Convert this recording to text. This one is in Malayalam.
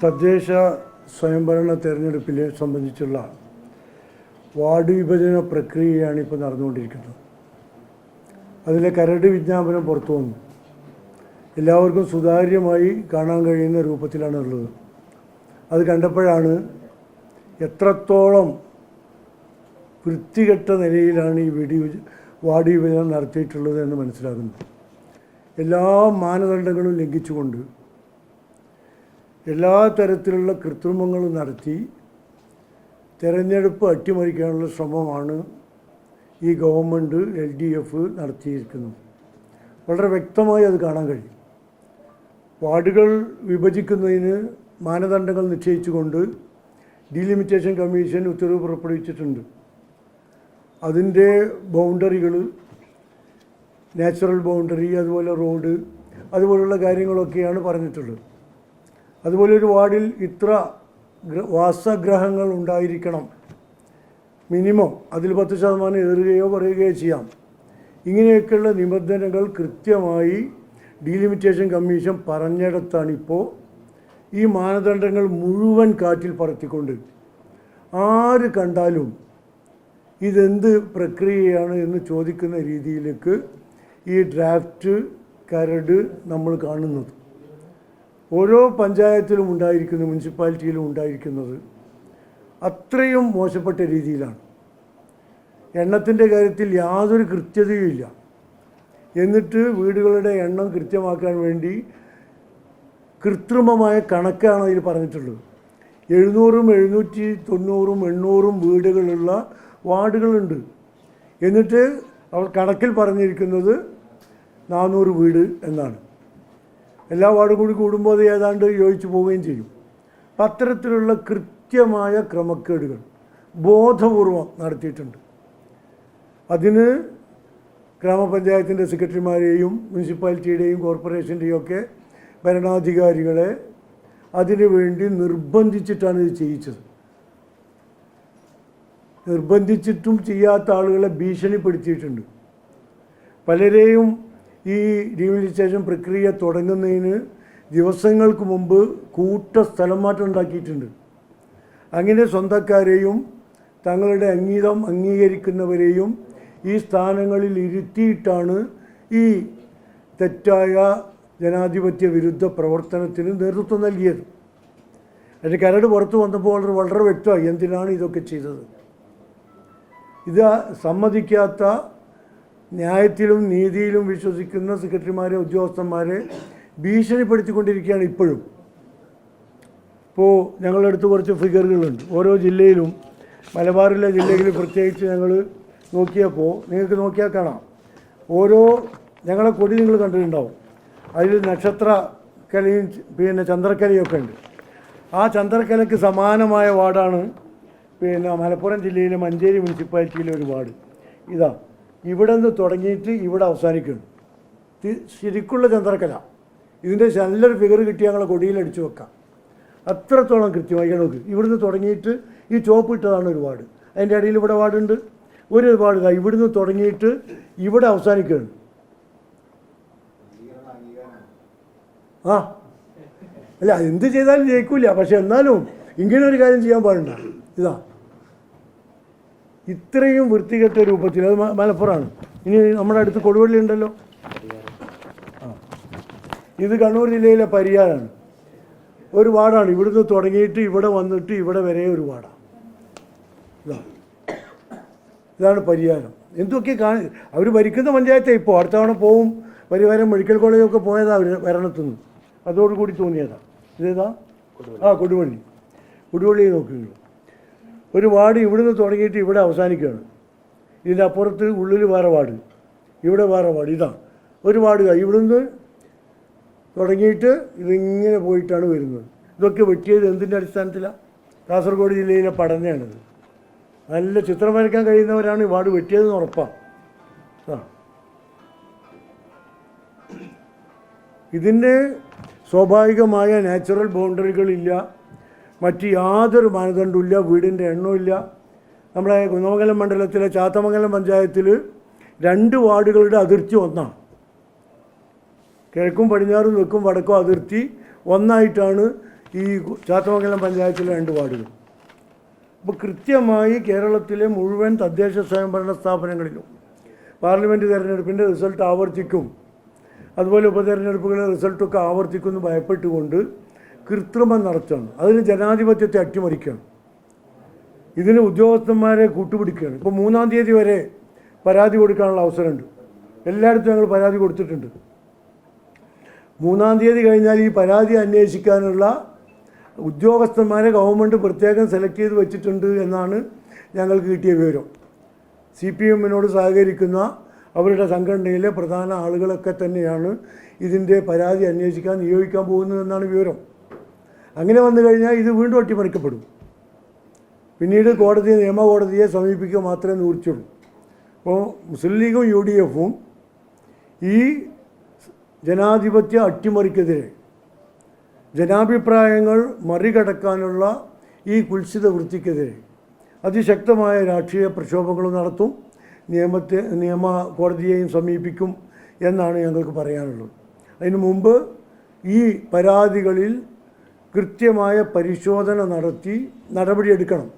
തദ്ദേശ സ്വയംഭരണ തെരഞ്ഞെടുപ്പിനെ സംബന്ധിച്ചുള്ള വാർഡ് വിഭജന പ്രക്രിയയാണ് ഇപ്പോൾ നടന്നുകൊണ്ടിരിക്കുന്നത്. അതിലെ കരട് വിജ്ഞാപനം പുറത്തു വന്നു. എല്ലാവർക്കും സുതാര്യമായി കാണാൻ കഴിയുന്ന രൂപത്തിലാണ് ഉള്ളത്. അത് കണ്ടപ്പോഴാണ് എത്രത്തോളം വൃത്തികെട്ട നിലയിലാണ് ഈ വെടി വാർഡ് വിഭജനം നടത്തിയിട്ടുള്ളത് എന്ന് മനസ്സിലാകുന്നത്. എല്ലാ മാനദണ്ഡങ്ങളും ലംഘിച്ചുകൊണ്ട് എല്ലാ തരത്തിലുള്ള കൃത്രിമങ്ങളും നടത്തി തെരഞ്ഞെടുപ്പ് അട്ടിമറിക്കാനുള്ള ശ്രമമാണ് ഈ ഗവൺമെന്റ് എൽ ഡി എഫ് നടത്തിയിരിക്കുന്നത്. വളരെ വ്യക്തമായി അത് കാണാൻ കഴിയും. വാർഡുകൾ വിഭജിക്കുന്നതിന് മാനദണ്ഡങ്ങൾ നിശ്ചയിച്ചുകൊണ്ട് ഡീലിമിറ്റേഷൻ കമ്മീഷൻ ഉത്തരവ് പുറപ്പെടുവിച്ചിട്ടുണ്ട്. അതിന്റെ ബൗണ്ടറികൾ നാച്ചുറൽ ബൗണ്ടറി അതുപോലെ റോഡ് അതുപോലുള്ള കാര്യങ്ങളൊക്കെയാണ് പറഞ്ഞിട്ടുള്ളത്. അതുപോലെ ഒരു വാർഡിൽ ഇത്ര വാസഗ്രഹങ്ങൾ ഉണ്ടായിരിക്കണം. മിനിമം അതിൽ പത്ത് ശതമാനം ഏറുകയോ പറയുകയോ ചെയ്യാം. ഇങ്ങനെയൊക്കെയുള്ള നിബന്ധനകൾ കൃത്യമായി ഡീലിമിറ്റേഷൻ കമ്മീഷൻ പറഞ്ഞിടത്താണിപ്പോൾ ഈ മാനദണ്ഡങ്ങൾ മുഴുവൻ കാറ്റിൽ പറത്തിക്കൊണ്ട്. ആര് കണ്ടാലും ഇതെന്ത് പ്രക്രിയയാണ് എന്ന് ചോദിക്കുന്ന രീതിയിലേക്ക് ഈ ഡ്രാഫ്റ്റ് കരട് നമ്മൾ കാണുന്നത്. ഓരോ പഞ്ചായത്തിലും ഉണ്ടായിരിക്കുന്ന മുനിസിപ്പാലിറ്റിയിലും ഉണ്ടായിരിക്കുന്നത് അത്രയും മോശപ്പെട്ട രീതിയിലാണ്. എണ്ണത്തിന്റെ കാര്യത്തിൽ യാതൊരു കൃത്യതയുമില്ല എന്നിട്ട് വീടുകളുടെ എണ്ണം കൃത്യമാക്കാൻ വേണ്ടി കൃത്രിമമായ കണക്കാണ് അതിൽ പറഞ്ഞിട്ടുള്ളത്. എഴുന്നൂറും എഴുന്നൂറ്റി തൊണ്ണൂറും എണ്ണൂറും വീടുകളുള്ള വാർഡുകളുണ്ട്. എന്നിട്ട് അവർ കണക്കിൽ പറഞ്ഞിരിക്കുന്നത് നാനൂറ് വീട് എന്നാണ്. എല്ലാ വാർഡും കൂടി കൂടുമ്പോൾ അത് ഏതാണ്ട് യോജിച്ചു പോവുകയും ചെയ്യും. അപ്പം അത്തരത്തിലുള്ള കൃത്യമായ ക്രമക്കേടുകൾ ബോധപൂർവം നടത്തിയിട്ടുണ്ട്. അതിന് ഗ്രാമപഞ്ചായത്തിന്റെ സെക്രട്ടറിമാരെയും മുനിസിപ്പാലിറ്റിയുടെയും കോർപ്പറേഷന്റെയും ഒക്കെ ഭരണാധികാരികളെ അതിനു വേണ്ടി നിർബന്ധിച്ചിട്ടാണ് ഇത് ചെയ്യിച്ചത്. നിർബന്ധിച്ചിട്ടും ചെയ്യാത്ത ആളുകളെ ഭീഷണിപ്പെടുത്തിയിട്ടുണ്ട്. പലരെയും ഈ ഡീമിനിസ്റ്റേഷൻ പ്രക്രിയ തുടങ്ങുന്നതിന് ദിവസങ്ങൾക്ക് മുമ്പ് കൂട്ട സ്ഥലം മാറ്റം ഉണ്ടാക്കിയിട്ടുണ്ട്. അങ്ങനെ സ്വന്തക്കാരെയും തങ്ങളുടെ അംഗീതം അംഗീകരിക്കുന്നവരെയും ഈ സ്ഥാനങ്ങളിൽ ഇരുത്തിയിട്ടാണ് ഈ തെറ്റായ ജനാധിപത്യ വിരുദ്ധ പ്രവർത്തനത്തിന് നേതൃത്വം നൽകിയത്. അതിന്റെ കരട് പുറത്തു വന്നപ്പോൾ വളരെ വ്യക്തമായി എന്തിനാണ് ഇതൊക്കെ ചെയ്തത്? ഇത് സമ്മതിക്കാത്ത ന്യായത്തിലും നീതിയിലും വിശ്വസിക്കുന്ന സെക്രട്ടറിമാരെ ഉദ്യോഗസ്ഥന്മാരെ ഭീഷണിപ്പെടുത്തിക്കൊണ്ടിരിക്കുകയാണ് ഇപ്പോഴും. ഇപ്പോൾ ഞങ്ങളുടെ അടുത്ത് കുറച്ച് ഫിഗറുകളുണ്ട്. ഓരോ ജില്ലയിലും മലബാറിലെ ജില്ലയിൽ പ്രത്യേകിച്ച് ഞങ്ങൾ നോക്കിയപ്പോൾ നിങ്ങൾക്ക് നോക്കിയാൽ കാണാം. ഓരോ ഞങ്ങളെ കൊടി നിങ്ങൾ കണ്ടിട്ടുണ്ടാവും. അതിൽ നക്ഷത്ര കലയും പിന്നെ ചന്ദ്രക്കലയൊക്കെ ഉണ്ട്. ആ ചന്ദ്രക്കലയ്ക്ക് സമാനമായ വാർഡാണ് പിന്നെ മലപ്പുറം ജില്ലയിലെ മഞ്ചേരി മുനിസിപ്പാലിറ്റിയിലെ ഒരു വാർഡ്. ഇതാ. ഇവിടെ നിന്ന് തുടങ്ങിയിട്ട് ഇവിടെ അവസാനിക്കുന്നു. ശരിക്കുള്ള ചന്ദ്രക്കല ഇതിന്റെ നല്ലൊരു ഫിഗർ കിട്ടിയാൽ ഞങ്ങളെ കൊടിയിൽ അടിച്ചു വെക്കാം. അത്രത്തോളം കൃത്യമായി നോക്ക്. ഇവിടുന്ന് തുടങ്ങിയിട്ട് ഈ ചോപ്പ് ഇട്ടതാണ് ഒരു വാർഡ് അതിന്റെ ഇടയിൽ ഇവിടെ വാർഡുണ്ട്. ഒരു വാർഡ് ഇവിടുന്ന് തുടങ്ങിയിട്ട് ഇവിടെ അവസാനിക്കുകയാണ്. ആ. അല്ല എന്ത് ചെയ്താലും ജയിക്കൂല. പക്ഷെ എന്നാലും ഇങ്ങനെ ഒരു കാര്യം ചെയ്യാൻ പാടുണ്ട? ഇതാ. ഇത്രയും വൃത്തികെട്ട രൂപത്തിൽ അത് മലപ്പുറമാണ്. ഇനി നമ്മുടെ അടുത്ത് കൊടുവള്ളി ഉണ്ടല്ലോ. ഇത് കണ്ണൂർ ജില്ലയിലെ പരിയാറാണ് ഒരു വാർഡാണ്. ഇവിടുന്ന് തുടങ്ങിയിട്ട് ഇവിടെ വന്നിട്ട് ഇവിടെ വരെ ഒരു വാർഡാണ് ഇതാ. ഇതാണ് പരിയാരം. എന്തൊക്കെ കാണി അവർ ഭരിക്കുന്ന പഞ്ചായത്തേ ഇപ്പോൾ അടുത്ത തവണ പോവും. പരിഹാരം മെഡിക്കൽ കോളേജൊക്കെ പോയതാ അവർ ഭരണത്തുനിന്ന് അതോടുകൂടി തോന്നിയതാണ് ഇതേതാ? ആ കൊടുവള്ളി. കൊടുവള്ളി നോക്കുകയുള്ളൂ ഒരു വാർഡ് ഇവിടുന്ന് തുടങ്ങിയിട്ട് ഇവിടെ അവസാനിക്കുകയാണ്. ഇതിന്റെ അപ്പുറത്ത് ഉള്ളിൽ വേറെ വാർഡ്. ഇവിടെ വേറെ വാർഡ്. ഇതാ. ഒരു വാർഡ് ഇവിടുന്ന് തുടങ്ങിയിട്ട് ഇതിങ്ങനെ പോയിട്ടാണ് വരുന്നത്. ഇതൊക്കെ വെട്ടിയത് എന്തിന്റെ അടിസ്ഥാനത്തിലാണ് കാസർഗോഡ് ജില്ലയിലെ പഠനയാണിത്. നല്ല ചിത്രം വരയ്ക്കാൻ കഴിയുന്നവരാണ് ഈ വാർഡ് വെട്ടിയതെന്ന് ഉറപ്പാണ് ആ ഇതിന്റെ സ്വാഭാവികമായ നാച്ചുറൽ ബൗണ്ടറികളില്ല. മറ്റ് യാതൊരു മാനദണ്ഡമില്ല വീടിന്റെ എണ്ണമില്ല നമ്മുടെ കുന്നമംഗലം മണ്ഡലത്തിലെ ചാത്തമംഗലം പഞ്ചായത്തിൽ രണ്ട് വാർഡുകളുടെ അതിർത്തി ഒന്നാണ്. കിഴക്കും പടിഞ്ഞാറും തെക്കും വടക്കും അതിർത്തി ഒന്നായിട്ടാണ് ഈ ചാത്തമംഗലം പഞ്ചായത്തിലെ രണ്ട് വാർഡുകൾ. അപ്പോൾ കൃത്യമായി കേരളത്തിലെ മുഴുവൻ തദ്ദേശ സ്വയംഭരണ സ്ഥാപനങ്ങളിലും പാർലമെന്റ് തിരഞ്ഞെടുപ്പിന്റെ റിസൾട്ട് ആവർത്തിക്കും. അതുപോലെ ഉപതെരഞ്ഞെടുപ്പുകളുടെ റിസൾട്ടൊക്കെ ആവർത്തിക്കുമെന്ന് ഭയപ്പെട്ടുകൊണ്ട് കൃത്രിമം നടത്തുകയാണ്. അതിന് ജനാധിപത്യത്തെ അട്ടിമറിക്കുകയാണ്. ഇതിന് ഉദ്യോഗസ്ഥന്മാരെ കൂട്ടുപിടിക്കുകയാണ്. ഇപ്പോൾ മൂന്നാം തീയതി വരെ പരാതി കൊടുക്കാനുള്ള അവസരമുണ്ട്. എല്ലായിടത്തും ഞങ്ങൾ പരാതി കൊടുത്തിട്ടുണ്ട്. മൂന്നാം തീയതി കഴിഞ്ഞാൽ ഈ പരാതി അന്വേഷിക്കാനുള്ള ഉദ്യോഗസ്ഥന്മാരെ ഗവൺമെന്റ് പ്രത്യേകം സെലക്ട് ചെയ്ത് വെച്ചിട്ടുണ്ട് എന്നാണ് ഞങ്ങൾക്ക് കിട്ടിയ വിവരം. സി പി എമ്മിനോട് സഹകരിക്കുന്ന അവരുടെ സംഘടനയിലെ പ്രധാന ആളുകളൊക്കെ തന്നെയാണ് ഇതിന്റെ പരാതി അന്വേഷിക്കാൻ നിയോഗിക്കാൻ പോകുന്നതെന്നാണ് വിവരം. അങ്ങനെ വന്നു കഴിഞ്ഞാൽ ഇത് വീണ്ടും അട്ടിമറിക്കപ്പെടും. പിന്നീട് കോടതി നിയമ കോടതിയെ സമീപിക്കുക മാത്രമേ നിവൃത്തിയുള്ളൂ അപ്പോൾ മുസ്ലിം ലീഗും യു ഡി എഫും ഈ ജനാധിപത്യ അട്ടിമറിക്കെതിരെ ജനാഭിപ്രായങ്ങൾ മറികടക്കാനുള്ള ഈ കുൽസിത വൃത്തിക്കെതിരെ അതിശക്തമായ രാഷ്ട്രീയ പ്രക്ഷോഭങ്ങൾ നടത്തും നിയമത്തെ നിയമ കോടതിയെയും സമീപിക്കും എന്നാണ് ഞങ്ങൾക്ക് പറയാനുള്ളത്. അതിനു മുമ്പ് ഈ പരാതികളിൽ കൃത്യമായ പരിശോധന നടത്തി നടപടിയെടുക്കണം.